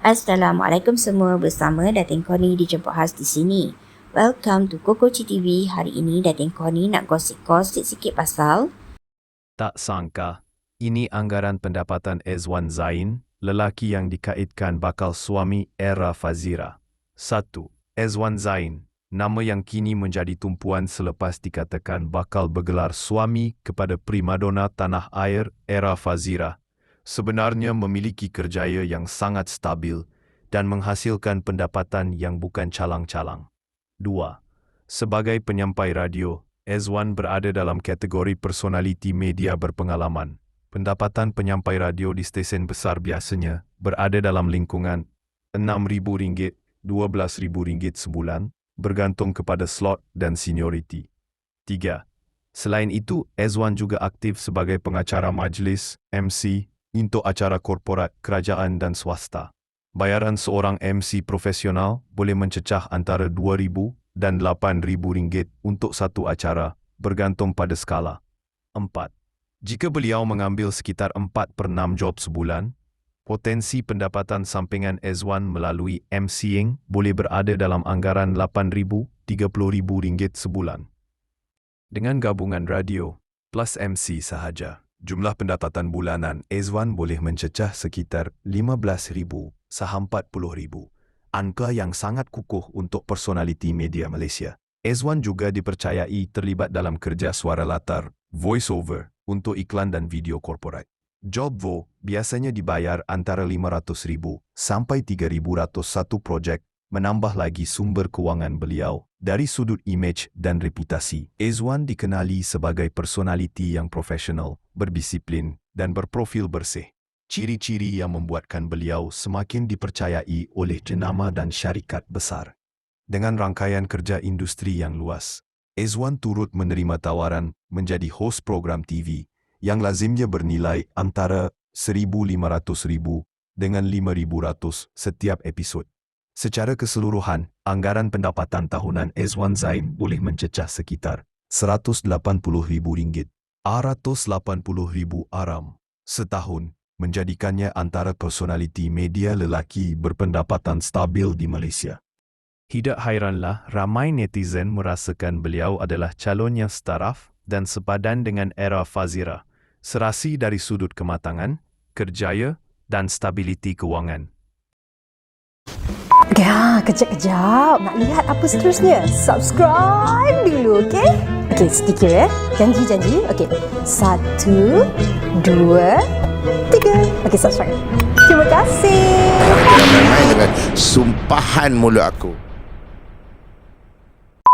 Assalamualaikum semua bersama Datin Koni dijemput khas di sini. Welcome to Koko TV. Hari ini Datin Koni nak gosip-gosip sikit pasal Tak sangka, ini anggaran pendapatan Ezwan Zain, lelaki yang dikaitkan bakal suami Era Fazira. 1. Ezwan Zain, nama yang kini menjadi tumpuan selepas dikatakan bakal bergelar suami kepada primadona tanah air Era Fazira. Sebenarnya memiliki kerjaya yang sangat stabil dan menghasilkan pendapatan yang bukan calang-calang. 2. Sebagai penyampai radio, Ezwan berada dalam kategori personaliti media berpengalaman. Pendapatan penyampai radio di stesen besar biasanya berada dalam lingkungan RM6,000, RM12,000 sebulan, bergantung kepada slot dan senioriti. 3. Selain itu, Ezwan juga aktif sebagai pengacara majlis, MC, untuk acara korporat, kerajaan dan swasta. Bayaran seorang MC profesional boleh mencecah antara RM2,000 dan RM8,000 untuk satu acara, bergantung pada skala. 4. Jika beliau mengambil sekitar 4 per 6 job sebulan, potensi pendapatan sampingan Ezwan melalui MCing boleh berada dalam anggaran RM8,000-RM30,000 sebulan. Dengan gabungan radio plus MC sahaja, jumlah pendapatan bulanan Ezwan boleh mencecah sekitar RM15,000 saham RM40,000 angka yang sangat kukuh untuk personaliti media Malaysia. Ezwan juga dipercayai terlibat dalam kerja suara latar, voice-over, untuk iklan dan video korporat. Job Vo biasanya dibayar antara RM500,000 sampai RM3,100 satu projek, menambah lagi sumber kewangan beliau. Dari sudut imej dan reputasi, Ezwan dikenali sebagai personaliti yang profesional, berdisiplin dan berprofil bersih ciri-ciri yang membuatkan beliau semakin dipercayai oleh jenama dan syarikat besar. Dengan rangkaian kerja industri yang luas, Ezwan turut menerima tawaran menjadi hos program TV yang lazimnya bernilai antara RM1,500,000 dengan RM5,100 setiap episod. Secara keseluruhan, anggaran pendapatan tahunan Ezwan Zain boleh mencecah sekitar RM180,000, RM180,000 aram setahun menjadikannya antara personaliti media lelaki berpendapatan stabil di Malaysia. Tidak hairanlah ramai netizen merasakan beliau adalah calon yang setaraf dan sepadan dengan era Fazira, serasi dari sudut kematangan, kerjaya dan stabiliti kewangan. Ya, kejap-kejap. Nak lihat apa seterusnya? Subscribe dulu, okey? Okey, sedikit ya. Janji-janji. Okey. Satu, dua, tiga. Okey, subscribe. Terima kasih. Jangan main dengan sumpahan mulut aku.